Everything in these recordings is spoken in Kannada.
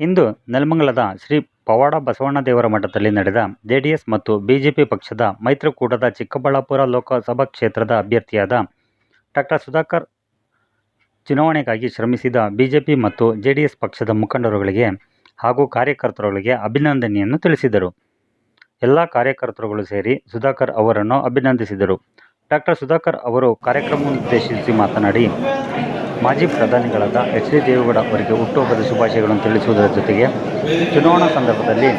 ಇಂದು ನೆಲಮಂಗಲದ ಶ್ರೀ ಪವಾಡ ಬಸವಣ್ಣ ದೇವರ ಮಠದಲ್ಲಿ ನಡೆದ ಜೆಡಿಎಸ್ ಮತ್ತು ಬಿಜೆಪಿ ಪಕ್ಷದ ಮೈತ್ರಿಕೂಟದ ಚಿಕ್ಕಬಳ್ಳಾಪುರ ಲೋಕಸಭಾ ಕ್ಷೇತ್ರದ ಅಭ್ಯರ್ಥಿಯಾದ ಡಾಕ್ಟರ್ ಸುಧಾಕರ್ ಚುನಾವಣೆಗಾಗಿ ಶ್ರಮಿಸಿದ ಬಿಜೆಪಿ ಮತ್ತು ಜೆಡಿಎಸ್ ಪಕ್ಷದ ಮುಖಂಡರುಗಳಿಗೆ ಹಾಗೂ ಕಾರ್ಯಕರ್ತರುಗಳಿಗೆ ಅಭಿನಂದನೆಯನ್ನು ತಿಳಿಸಿದರು. ಎಲ್ಲ ಕಾರ್ಯಕರ್ತರುಗಳು ಸೇರಿ ಸುಧಾಕರ್ ಅವರನ್ನು ಅಭಿನಂದಿಸಿದರು. ಡಾಕ್ಟರ್ ಸುಧಾಕರ್ ಅವರು ಕಾರ್ಯಕ್ರಮವನ್ನುದ್ದೇಶಿಸಿ ಮಾತನಾಡಿ, ಮಾಜಿ ಪ್ರಧಾನಿಗಳಾದ ಎಚ್. ಡಿ. ದೇವೇಗೌಡ ಅವರಿಗೆ ಹುಟ್ಟುಹಬ್ಬದ ಶುಭಾಶಯಗಳನ್ನು ತಿಳಿಸುವುದರ ಜೊತೆಗೆ ಚುನಾವಣಾ ಸಂದರ್ಭದಲ್ಲಿ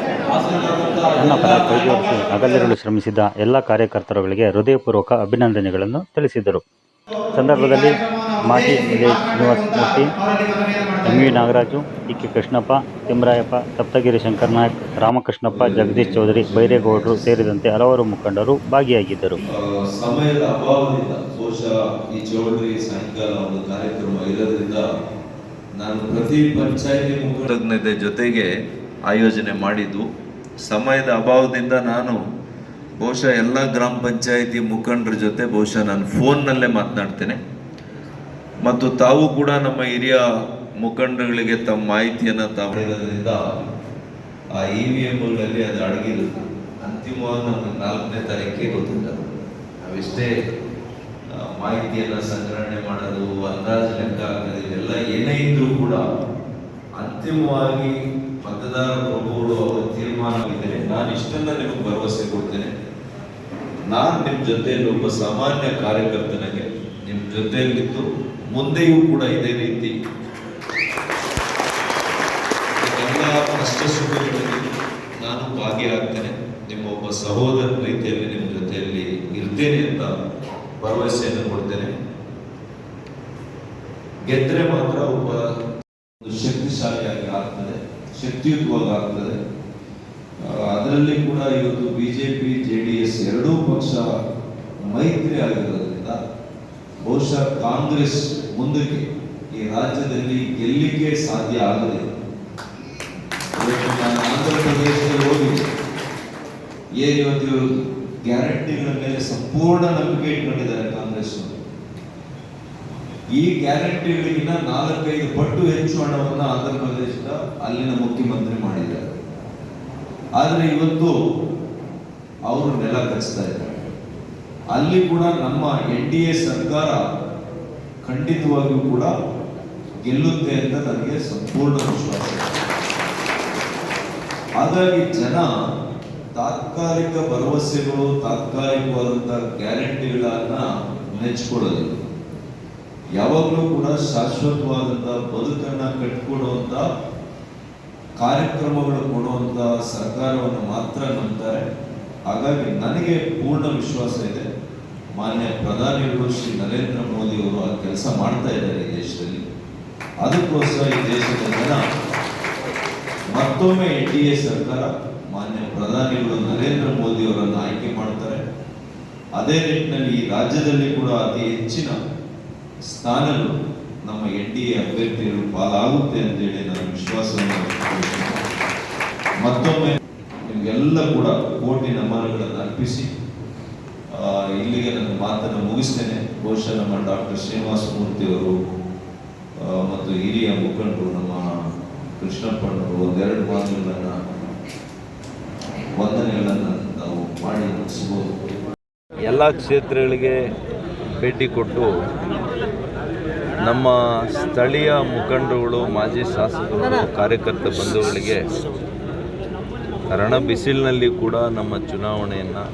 ನನ್ನ ಪರ ಕೈಜೋಡಿಸಿ ಅಗಲಿರಲು ಶ್ರಮಿಸಿದ ಎಲ್ಲ ಕಾರ್ಯಕರ್ತರುಗಳಿಗೆ ಹೃದಯಪೂರ್ವಕ ಅಭಿನಂದನೆಗಳನ್ನು ತಿಳಿಸಿದರು. ಸಂದರ್ಭದಲ್ಲಿ ಮಾಜಿ. A. Srinivasa Murthy, M. V. Nagaraju, D K. Krishnappa, Thimmarayappa, Saptagiri Shankaranaik, Ramakrishnappa, Jagadish Chowdhary, ಬೈರೇಗೌಡರು ಸೇರಿದಂತೆ ಹಲವಾರು ಮುಖಂಡರು ಭಾಗಿಯಾಗಿದ್ದರು. ಸಮಯದ ಅಭಾವದಿಂದ ಬಹುಶಃ ಈ ಚೌಧರಿ ಸಾಯಂಕಾಲ ಒಂದು ಕಾರ್ಯಕ್ರಮ ಇರೋದ್ರಿಂದ ನಾನು ಪ್ರತಿ ಪಂಚಾಯತಿ ಜೊತೆಗೆ ಆಯೋಜನೆ ಮಾಡಿದ್ದು ಸಮಯದ ಅಭಾವದಿಂದ ನಾನು ಬಹುಶಃ ಎಲ್ಲ ಗ್ರಾಮ ಪಂಚಾಯಿತಿ ಮುಖಂಡರ ಜೊತೆ ಬಹುಶಃ ನಾನು ಫೋನ್ನಲ್ಲೇ ಮಾತನಾಡ್ತೇನೆ ಮತ್ತು ತಾವು ಕೂಡ ನಮ್ಮ ಹಿರಿಯ ಮುಖಂಡರುಗಳಿಗೆ ತಮ್ಮ ಮಾಹಿತಿಯನ್ನು ತಾವು ನೀಡಿರೋದ್ರಿಂದ ಆ ಇ ವಿ ಎಮ್ಗಳಲ್ಲಿ ಅದು ಅಡಗಿರುತ್ತೆ. ಅಂತಿಮವಾಗಿ ನಮಗೆ ನಾಲ್ಕನೇ ತಾರೀಕಿಗೆ ಗೊತ್ತಿಲ್ಲ. ನಾವೆಷ್ಟೇ ಮಾಹಿತಿಯನ್ನು ಸಂಗ್ರಹಣೆ ಮಾಡೋದು, ಅಂದಾಜು ಲೆಕ್ಕ ಹಾಕೋದು ಇವೆಲ್ಲ ಏನೇ ಇದ್ರೂ ಕೂಡ ಅಂತಿಮವಾಗಿ ಮತದಾರ ಪ್ರಭುಗಳು ಅವರ ತೀರ್ಮಾನವಿದ್ದರೆ ನಾನು ಇಷ್ಟನ್ನ ನಿಮಗೆ ಭರವಸೆ ಕೊಡ್ತೇನೆ. ನಾನು ನಿಮ್ಮ ಜೊತೆಯಲ್ಲಿ ಒಬ್ಬ ಸಾಮಾನ್ಯ ಕಾರ್ಯಕರ್ತನಾಗೆ ನಿಮ್ಮ ಜೊತೆಯಲ್ಲಿದ್ದು ಮುಂದೆಯೂ ಕೂಡ ಇದೇ ರೀತಿ. ಎಲ್ಲ ಕಷ್ಟ ಸುಖಗಳಲ್ಲಿ ನಾನು ಭಾಗಿಯಾಗ್ತೇನೆ. ನಿಮ್ಮ ಒಬ್ಬ ಸಹೋದರ ರೀತಿಯಲ್ಲಿ ನಿಮ್ಮ ಜೊತೆಯಲ್ಲಿ ಇರ್ತೇನೆ ಅಂತ ಭರವಸೆಯನ್ನು ಕೊಡ್ತೇನೆ. ಗೆದ್ರೆ ಮಾತ್ರ ಒಬ್ಬ ಶಕ್ತಿಶಾಲಿಯಾಗಿ ಆಗ್ತದೆ, ಶಕ್ತಿಯುತವಾಗಿ ಆಗ್ತದೆ. ಅದರಲ್ಲಿ ಕೂಡ ಇವತ್ತು ಬಿಜೆಪಿ, ಜೆ ಡಿ ಎಸ್ ಎರಡೂ ಪಕ್ಷ ಮೈತ್ರಿ ಆಗಿರೋದ್ರಿಂದ ಬಹುಶಃ ಕಾಂಗ್ರೆಸ್ ಮುಂದಕ್ಕೆ ಈ ರಾಜ್ಯದಲ್ಲಿ ಗೆಲ್ಲಿಕ್ಕೆ ಸಾಧ್ಯ ಆಗದೆ ನಾನು ಆಂಧ್ರ ಪ್ರದೇಶದಲ್ಲಿ ಹೋಗಿ ಏನು ಇವತ್ತು ಇವರು ಗ್ಯಾರಂಟಿಗಳ ಮೇಲೆ ಸಂಪೂರ್ಣ ನಂಬಿಕೆ ಇಟ್ಕೊಂಡಿದ್ದಾರೆ ಕಾಂಗ್ರೆಸ್ ಈ ಗ್ಯಾರಂಟಿಗಳಿಗಿನ್ನ ನಾಲ್ಕೈದು ಪಟ್ಟು ಹೆಚ್ಚು ಹಣವನ್ನು ಆಂಧ್ರ ಪ್ರದೇಶದ ಅಲ್ಲಿನ ಮುಖ್ಯಮಂತ್ರಿ ಮಾಡಿದ್ದಾರೆ. ಆದರೆ ಇವತ್ತು ಅವರು ನೆಲ ಕಚ್ತಾ ಇದ್ದಾರೆ. ಅಲ್ಲಿ ಕೂಡ ನಮ್ಮ ಎನ್ ಡಿ ಎ ಸರ್ಕಾರ ಖಂಡಿತವಾಗಿಯೂ ಕೂಡ ಗೆಲ್ಲುತ್ತೆ ಅಂತ ನನಗೆ ಸಂಪೂರ್ಣ ವಿಶ್ವಾಸ. ಹಾಗಾಗಿ ಜನ ತಾತ್ಕಾಲಿಕ ಭರವಸೆಗಳು ತಾತ್ಕಾಲಿಕವಾದಂತಹ ಗ್ಯಾರಂಟಿಗಳನ್ನ ನೆಚ್ಕೊಳ್ಳೋದಿಲ್ಲ. ಯಾವಾಗಲೂ ಕೂಡ ಶಾಶ್ವತವಾದಂತಹ ಬದುಕನ್ನ ಕಟ್ಕೊಡುವಂತ ಕಾರ್ಯಕ್ರಮಗಳು ಕೊಡುವಂತ ಸರ್ಕಾರವನ್ನು ಮಾತ್ರ ನಂಬ್ತಾರೆ. ಹಾಗಾಗಿ ನನಗೆ ಪೂರ್ಣ ವಿಶ್ವಾಸ ಇದೆ. ಮಾನ್ಯ ಪ್ರಧಾನಿಗಳು ಶ್ರೀ ನರೇಂದ್ರ ಮೋದಿ ಅವರು ಆ ಕೆಲಸ ಮಾಡ್ತಾ ಇದ್ದಾರೆ ದೇಶದಲ್ಲಿ ಅದಕ್ಕೋಸ್ಕರ ಈ ದೇಶದ ಜನ ಮತ್ತೊಮ್ಮೆ ಎನ್ ಡಿ ಎ ಸರ್ಕಾರ ಮಾನ್ಯ ಪ್ರಧಾನಿಗಳು ನರೇಂದ್ರ ಮೋದಿ ಅವರನ್ನು ಆಯ್ಕೆ ಮಾಡ್ತಾರೆ ಅದೇ ನಿಟ್ಟಿನಲ್ಲಿ ಈ ರಾಜ್ಯದಲ್ಲಿ ಕೂಡ ಅತಿ ಹೆಚ್ಚಿನ ಸ್ಥಾನಗಳು ನಮ್ಮ ಎನ್ ಡಿ ಎ ಅಭ್ಯರ್ಥಿಗಳು ಪಾಲಾಗುತ್ತೆ ಅಂತೇಳಿ ನಾನು ವಿಶ್ವಾಸವನ್ನು. ಮತ್ತೊಮ್ಮೆ ನಿಮಗೆಲ್ಲ ಕೂಡ ಕೋಟಿ ನಮನಗಳನ್ನು ಅರ್ಪಿಸಿ ಇಲ್ಲಿಗೆ ನನ್ನ ಮಾತನ್ನು ಮುಗಿಸ್ತೇನೆ. ಬಹುಶಃ ನಮ್ಮ ಡಾಕ್ಟರ್ ಶ್ರೀನಿವಾಸ ಮೂರ್ತಿ ಅವರು ಮತ್ತು ಹಿರಿಯ ಮುಖಂಡರು, ನಮ್ಮ ಕೃಷ್ಣಪ್ಪಣ್ಣವರು ಒಂದೆರಡು ಮಾತುಗಳನ್ನು, ವಂದನೆಗಳನ್ನು ನಾವು ಮಾಡಿ ಮುಗಿಸ್ಬೋದು ಎಲ್ಲ ಕ್ಷೇತ್ರಗಳಿಗೆ ಭೇಟಿ ಕೊಟ್ಟು ನಮ್ಮ ಸ್ಥಳೀಯ ಮುಖಂಡರುಗಳು, ಮಾಜಿ ಶಾಸಕರು ಕಾರ್ಯಕರ್ತ ಬಂಧುಗಳಿಗೆ ರಣ ಬಿಸಿಲಿನಲ್ಲಿ ಕೂಡ ನಮ್ಮ ಚುನಾವಣೆಯನ್ನು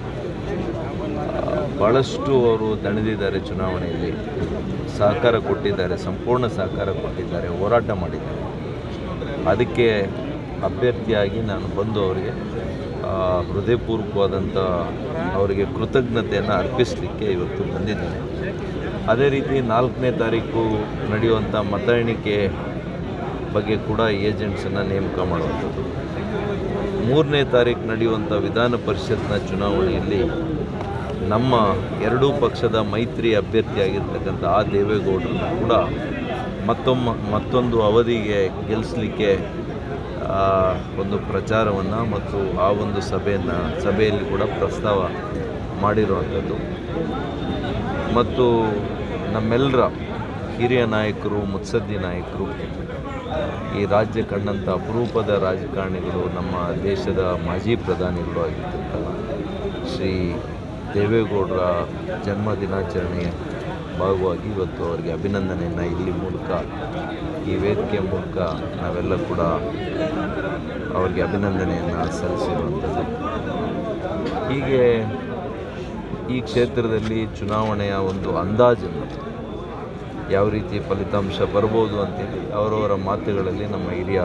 ಭಾಳಷ್ಟು ಅವರು ದಣಿದಿದ್ದಾರೆ ಚುನಾವಣೆಯಲ್ಲಿ. ಸಹಕಾರ ಕೊಟ್ಟಿದ್ದಾರೆ, ಸಂಪೂರ್ಣ ಸಹಕಾರ ಕೊಟ್ಟಿದ್ದಾರೆ, ಹೋರಾಟ ಮಾಡಿದ್ದಾರೆ. ಅದಕ್ಕೆ ಅಭ್ಯರ್ಥಿಯಾಗಿ ನಾನು ಬಂದು ಅವರಿಗೆ ಹೃದಯಪೂರ್ವಕವಾದಂಥ ಅವರಿಗೆ ಕೃತಜ್ಞತೆಯನ್ನು ಅರ್ಪಿಸಲಿಕ್ಕೆ ಇವತ್ತು ಬಂದಿದ್ದೇನೆ. ಅದೇ ರೀತಿ ನಾಲ್ಕನೇ ತಾರೀಕು ನಡೆಯುವಂಥ ಮತ ಎಣಿಕೆ ಬಗ್ಗೆ ಕೂಡ ಏಜೆಂಟ್ಸನ್ನು ನೇಮಕ ಮಾಡುವಂಥದ್ದು. ಮೂರನೇ ತಾರೀಕು ನಡೆಯುವಂಥ ವಿಧಾನ ಪರಿಷತ್ನ ಚುನಾವಣೆಯಲ್ಲಿ ನಮ್ಮ ಎರಡೂ ಪಕ್ಷದ ಮೈತ್ರಿ ಅಭ್ಯರ್ಥಿಯಾಗಿರ್ತಕ್ಕಂಥ ಆ ದೇವೇಗೌಡರನ್ನು ಕೂಡ ಮತ್ತೊಮ್ಮ ಮತ್ತೊಂದು ಅವಧಿಗೆ ಗೆಲ್ಲಿಸಲಿಕ್ಕೆ ಒಂದು ಪ್ರಚಾರವನ್ನು ಮತ್ತು ಆ ಒಂದು ಸಭೆಯನ್ನು, ಸಭೆಯಲ್ಲಿ ಕೂಡ ಪ್ರಸ್ತಾವ ಮಾಡಿರುವಂಥದ್ದು. ಮತ್ತು ನಮ್ಮೆಲ್ಲರ ಹಿರಿಯ ನಾಯಕರು, ಮುತ್ಸದ್ದಿ ನಾಯಕರು, ಈ ರಾಜ್ಯ ಕಂಡಂಥ ಅಪರೂಪದ ರಾಜಕಾರಣಿಗಳು ನಮ್ಮ ದೇಶದ ಮಾಜಿ ಪ್ರಧಾನಿಗಳು ಆಗಿರ್ತಕ್ಕಂಥ ಶ್ರೀ ದೇವೇಗೌಡರ ಜನ್ಮ ದಿನಾಚರಣೆಯ ಭಾಗವಾಗಿ ಇವತ್ತು ಅವರಿಗೆ ಅಭಿನಂದನೆಯನ್ನು ಇಲ್ಲಿ ಮೂಲಕ, ಈ ವೇದಿಕೆಯ ಮೂಲಕ ನಾವೆಲ್ಲ ಕೂಡ ಅವರಿಗೆ ಅಭಿನಂದನೆಯನ್ನು ಸಲ್ಲಿಸಿರುವಂಥದ್ದು. ಹೀಗೆ ಈ ಕ್ಷೇತ್ರದಲ್ಲಿ ಚುನಾವಣೆಯ ಒಂದು ಅಂದಾಜನ್ನು ಯಾವ ರೀತಿ ಫಲಿತಾಂಶ ಬರ್ಬೋದು ಅಂತೇಳಿ ಅವರವರ ಮಾತುಗಳಲ್ಲಿ ನಮ್ಮ ಹಿರಿಯ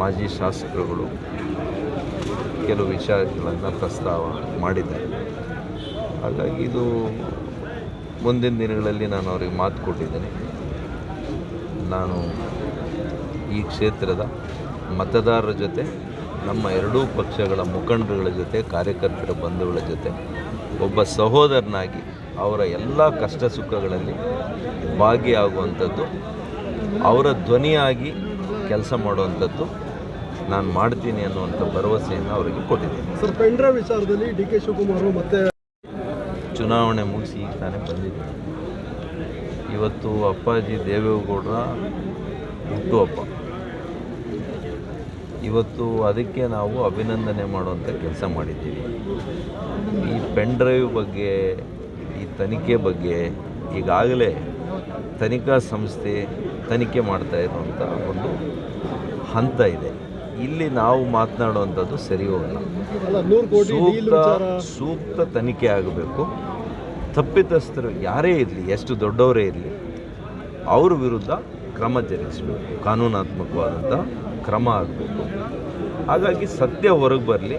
ಮಾಜಿ ಶಾಸಕರುಗಳು ಕೆಲವು ವಿಚಾರಗಳನ್ನು ಪ್ರಸ್ತಾವ ಮಾಡಿದ್ದಾರೆ. ಹಾಗಾಗಿ ಇದು ಮುಂದಿನ ದಿನಗಳಲ್ಲಿ ನಾನು ಅವರಿಗೆ ಮಾತು ಕೊಟ್ಟಿದ್ದೇನೆ. ನಾನು ಈ ಕ್ಷೇತ್ರದ ಮತದಾರರ ಜೊತೆ, ನಮ್ಮ ಎರಡೂ ಪಕ್ಷಗಳ ಮುಖಂಡರುಗಳ ಜೊತೆ, ಕಾರ್ಯಕರ್ತರ ಬಂಧುಗಳ ಜೊತೆ, ಒಬ್ಬ ಸಹೋದರನಾಗಿ ಅವರ ಎಲ್ಲ ಕಷ್ಟ ಸುಖಗಳಲ್ಲಿ ಭಾಗಿಯಾಗುವಂಥದ್ದು, ಅವರ ಧ್ವನಿಯಾಗಿ ಕೆಲಸ ಮಾಡುವಂಥದ್ದು ನಾನು ಮಾಡ್ತೀನಿ ಅನ್ನುವಂಥ ಭರವಸೆಯನ್ನು ಅವರಿಗೆ ಕೊಟ್ಟಿದ್ದೀನಿ. ಸರ್, ಪೆಂಡ್ರ ವಿಚಾರದಲ್ಲಿ ಡಿ ಕೆ ಶಿವಕುಮಾರ್ ಮತ್ತೆ ಚುನಾವಣೆ ಮುಗಿಸಿ ಈಗ ತಾನೇ ಬಂದಿದ್ದೆ ಇವತ್ತು ಅಪ್ಪಾಜಿ ದೇವೇಗೌಡರ ಹುಟ್ಟುಹಬ್ಬ ಇವತ್ತು ಅದಕ್ಕೆ ನಾವು ಅಭಿನಂದನೆ ಮಾಡುವಂಥ ಕೆಲಸ ಮಾಡಿದ್ದೀವಿ. ಈ ಪೆನ್ ಡ್ರೈವ್ ಬಗ್ಗೆ, ಈ ತನಿಖೆ ಬಗ್ಗೆ ಈಗಾಗಲೇ ತನಿಖಾ ಸಂಸ್ಥೆ ತನಿಖೆ ಮಾಡ್ತಾ ಇರುವಂಥ ಒಂದು ಹಂತ ಇದೆ. ಇಲ್ಲಿ ನಾವು ಮಾತನಾಡುವಂಥದ್ದು ಸರಿ ಹೋಗಲ್ಲ. ಸೂಕ್ತ ಸೂಕ್ತ ತನಿಖೆ ಆಗಬೇಕು. ತಪ್ಪಿತಸ್ಥರು ಯಾರೇ ಇರಲಿ ಎಷ್ಟು ದೊಡ್ಡವರೇ ಇರಲಿ ಅವ್ರ ವಿರುದ್ಧ ಕ್ರಮ ಜರುಗಿಸಬೇಕು. ಕಾನೂನಾತ್ಮಕವಾದಂಥ ಕ್ರಮ ಆಗಬೇಕು. ಹಾಗಾಗಿ ಸತ್ಯ ಹೊರಗೆ ಬರಲಿ.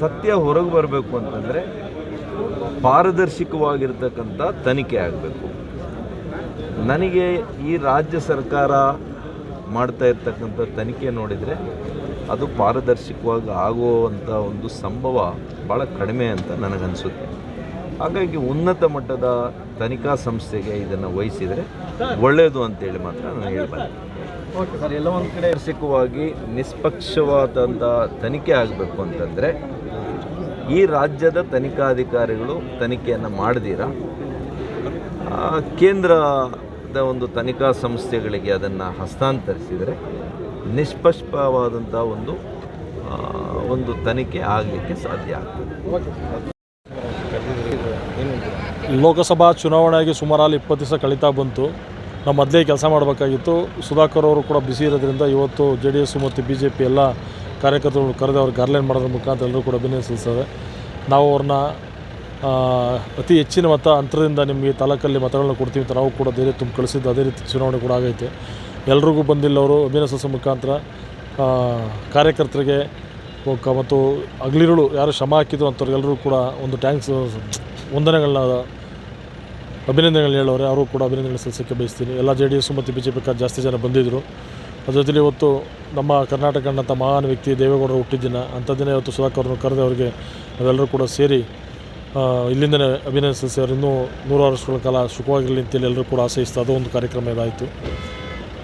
ಸತ್ಯ ಹೊರಗೆ ಬರಬೇಕು ಅಂತಂದರೆ ಪಾರದರ್ಶಕವಾಗಿರ್ತಕ್ಕಂಥ ತನಿಖೆ ಆಗಬೇಕು. ನನಗೆ ಈ ರಾಜ್ಯ ಸರ್ಕಾರ ಮಾಡ್ತಾ ಇರ್ತಕ್ಕಂಥ ತನಿಖೆ ನೋಡಿದರೆ ಅದು ಪಾರದರ್ಶಕವಾಗಿ ಆಗುವಂಥ ಒಂದು ಸಂಭವ ಭಾಳ ಕಡಿಮೆ ಅಂತ ನನಗನ್ಸುತ್ತೆ. ಹಾಗಾಗಿ ಉನ್ನತ ಮಟ್ಟದ ತನಿಖಾ ಸಂಸ್ಥೆಗೆ ಇದನ್ನು ವಹಿಸಿದರೆ ಒಳ್ಳೆಯದು ಅಂತೇಳಿ ಮಾತ್ರ ನಾನು ಹೇಳ್ಬಲ್ಲೆ. ಸರ್ ಎಲ್ಲ ಒಂದು ಕಡೆ ಪಾರದರ್ಶಕವಾಗಿ ನಿಷ್ಪಕ್ಷವಾದಂಥ ತನಿಖೆ ಆಗಬೇಕು ಅಂತಂದರೆ ಈ ರಾಜ್ಯದ ತನಿಖಾಧಿಕಾರಿಗಳು ತನಿಖೆಯನ್ನು ಮಾಡದಿರ? ಕೇಂದ್ರದ ಒಂದು ತನಿಖಾ ಸಂಸ್ಥೆಗಳಿಗೆ ಅದನ್ನು ಹಸ್ತಾಂತರಿಸಿದರೆ ನಿಷ್ಪಕ್ಷವಾದಂಥ ಒಂದು ಒಂದು ತನಿಖೆ ಆಗಲಿಕ್ಕೆ ಸಾಧ್ಯ ಲೋಕಸಭಾ ಚುನಾವಣೆಯಾಗಿ ಸುಮಾರು ಇಪ್ಪತ್ತು ದಿವಸ ಕಳೀತಾ ಬಂತು. ನಾವು ಮೊದಲೇ ಕೆಲಸ ಮಾಡಬೇಕಾಗಿತ್ತು. ಸುಧಾಕರ್ ಅವರು ಕೂಡ ಬಿಸಿ ಇರೋದ್ರಿಂದ ಇವತ್ತು ಜೆ ಡಿ ಎಸ್ ಮತ್ತು ಬಿ ಜೆ ಪಿ ಎಲ್ಲ ಕಾರ್ಯಕರ್ತರು ಕರೆದು ಅವ್ರಿಗೆ ಗಾರ್ಲೈನ್ ಮಾಡೋದ್ರ ಮುಖಾಂತರ ಎಲ್ಲರೂ ಕೂಡ ಅಭಿನಯ ನಾವು ಅವ್ರನ್ನ ಅತಿ ಹೆಚ್ಚಿನ ಮತ ಅಂತರದಿಂದ ನಿಮಗೆ ತಾಲೂಕಲ್ಲಿ ಮತಗಳನ್ನ ಕೊಡ್ತೀವಿ ಅಂತ ನಾವು ಕೂಡ ಧೈರ್ಯ ತುಂಬ ಕಳಿಸಿದ್ದು ಅದೇ ರೀತಿ ಚುನಾವಣೆ ಕೂಡ ಆಗೈತೆ. ಎಲ್ರಿಗೂ ಬಂದಿಲ್ಲ ಅವರು, ಅಭಿನಂದನೆ ಸಲ್ಲಿಸೋ ಮುಖಾಂತರ ಕಾರ್ಯಕರ್ತರಿಗೆ ಮತ್ತು ಅಗ್ಲಿರುಳು ಯಾರು ಶ್ರಮ ಹಾಕಿದ್ರು ಅಂಥವ್ರಿಗೆಲ್ಲರೂ ಕೂಡ ಒಂದು ಟ್ಯಾಂಕ್ಸ್ ವಂದನೆಗಳನ್ನ, ಅಭಿನಂದನೆಗಳನ್ನ ಹೇಳೋರೆ ಅವರು ಕೂಡ ಅಭಿನಂದನೆ ಸಲ್ಲಿಸೋಕ್ಕೆ ಬಯಸ್ತೀನಿ. ಎಲ್ಲ ಜೆ ಡಿ ಎಸ್ ಮತ್ತು ಬಿ ಜೆ ಪಿ ಜಾಸ್ತಿ ಜನ ಬಂದಿದ್ದರು ಅದರ ಜೊತೆಲಿ ಇವತ್ತು ನಮ್ಮ ಕರ್ನಾಟಕ ಅನ್ನಂಥ ಮಹಾನ್ ವ್ಯಕ್ತಿ ದೇವೇಗೌಡರು ಹುಟ್ಟಿದ್ದಿನ ಅಂಥದ್ದಿನ ಇವತ್ತು ಸುಧಾಕರ್ ಅವ್ರನ್ನ ಕರೆದು ಅವರಿಗೆ ನಾವೆಲ್ಲರೂ ಕೂಡ ಸೇರಿ ಇಲ್ಲಿಂದಲೇ ಸಲ್ಲಿಸಿ, ಅವ್ರು ಇನ್ನೂ ನೂರಾರು ವರ್ಷಗಳ ಕಾಲ ಸುಖವಾಗಿರಲಿ ಅಂತೇಳಿ ಎಲ್ಲರೂ ಕೂಡ ಆಶಯಿಸ್ತಾ ಅದೊಂದು ಕಾರ್ಯಕ್ರಮ ಇದಾಯಿತು.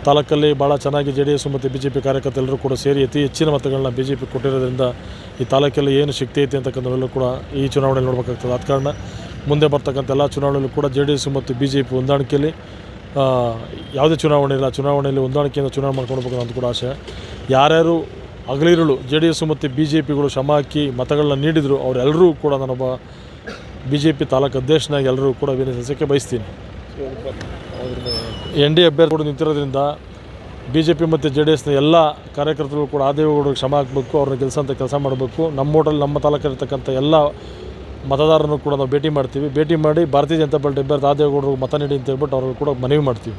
ತಾಲೂಕಲ್ಲಿ ಭಾಳ ಚೆನ್ನಾಗಿ ಜೆ ಡಿ ಎಸ್ ಮತ್ತು ಬಿ ಜೆ ಪಿ ಕಾರ್ಯಕರ್ತರೆಲ್ಲರೂ ಕೂಡ ಸೇರಿ ಅತಿ ಹೆಚ್ಚಿನ ಮತಗಳನ್ನ ಬಿ ಜೆ ಪಿ ಕೊಟ್ಟಿರೋದ್ರಿಂದ ಈ ತಾಲೂಕಲ್ಲಿ ಏನು ಶಕ್ತಿ ಐತೆ ಅಂತಕ್ಕಂಥವೆಲ್ಲೂ ಕೂಡ ಈ ಚುನಾವಣೆಯಲ್ಲಿ ನೋಡಬೇಕಾಗ್ತದೆ. ಆದ ಕಾರಣ ಮುಂದೆ ಬರ್ತಕ್ಕಂಥ ಎಲ್ಲ ಚುನಾವಣೆಯಲ್ಲೂ ಕೂಡ ಜೆ ಡಿ ಎಸ್ ಮತ್ತು ಬಿ ಜೆ ಪಿ ಹೊಂದಾಣಿಕೆಯಲ್ಲಿ ಯಾವುದೇ ಚುನಾವಣೆ ಇಲ್ಲ, ಚುನಾವಣೆಯಲ್ಲಿ ಹೊಂದಾಣಿಕೆಯಿಂದ ಚುನಾವಣೆ ಮಾಡ್ಕೊಳ್ಬೇಕು ಅಂತ ಕೂಡ ಆಸೆ. ಯಾರ್ಯಾರು ಹಗಲಿರುಳು ಜೆ ಡಿ ಎಸ್ ಮತ್ತು ಬಿ ಜೆ ಪಿಗಳು ಶ್ರಮ ಹಾಕಿ ಮತಗಳನ್ನ ನೀಡಿದರು, ಅವರೆಲ್ಲರೂ ಕೂಡ ನಾನೊಬ್ಬ ಬಿ ಜೆ ಪಿ ತಾಲೂಕು ಅಧ್ಯಕ್ಷನಾಗಿ ಎಲ್ಲರೂ ಕೂಡ ಅಭಿನಂದಿಸೋಕ್ಕೆ ಬಯಸ್ತೀನಿ. ಎನ್ ಡಿ ಅಭ್ಯರ್ಥಿ ಕೂಡ ನಿಂತಿರೋದ್ರಿಂದ ಬಿ ಜೆ ಪಿ ಮತ್ತು ಜೆ ಡಿ ಎಸ್ನ ಎಲ್ಲ ಕಾರ್ಯಕರ್ತರು ಕೂಡ ಆದೇವಗೌಡರಿಗೆ ಶ್ರಮ ಹಾಕಬೇಕು, ಅವ್ರನ್ನ ಕೆಲಸ ಅಂತ ಕೆಲಸ ಮಾಡಬೇಕು. ನಮ್ಮ ಹೋಟೆಲ್ ನಮ್ಮ ತಾಲೂಕಲ್ಲಿರ್ತಕ್ಕಂಥ ಎಲ್ಲ ಮತದಾರರನ್ನು ಕೂಡ ನಾವು ಭೇಟಿ ಮಾಡ್ತೀವಿ. ಭೇಟಿ ಮಾಡಿ ಭಾರತೀಯ ಜನತಾ ಪಾರ್ಟಿ ಅಭ್ಯರ್ಥಿ ಆದೇವಗೌಡರಿಗೆ ಮತ ನೀಡಿ ಅಂತ ಹೇಳ್ಬಿಟ್ಟು ಅವ್ರಿಗೆ ಕೂಡ ಮನವಿ ಮಾಡ್ತೀವಿ.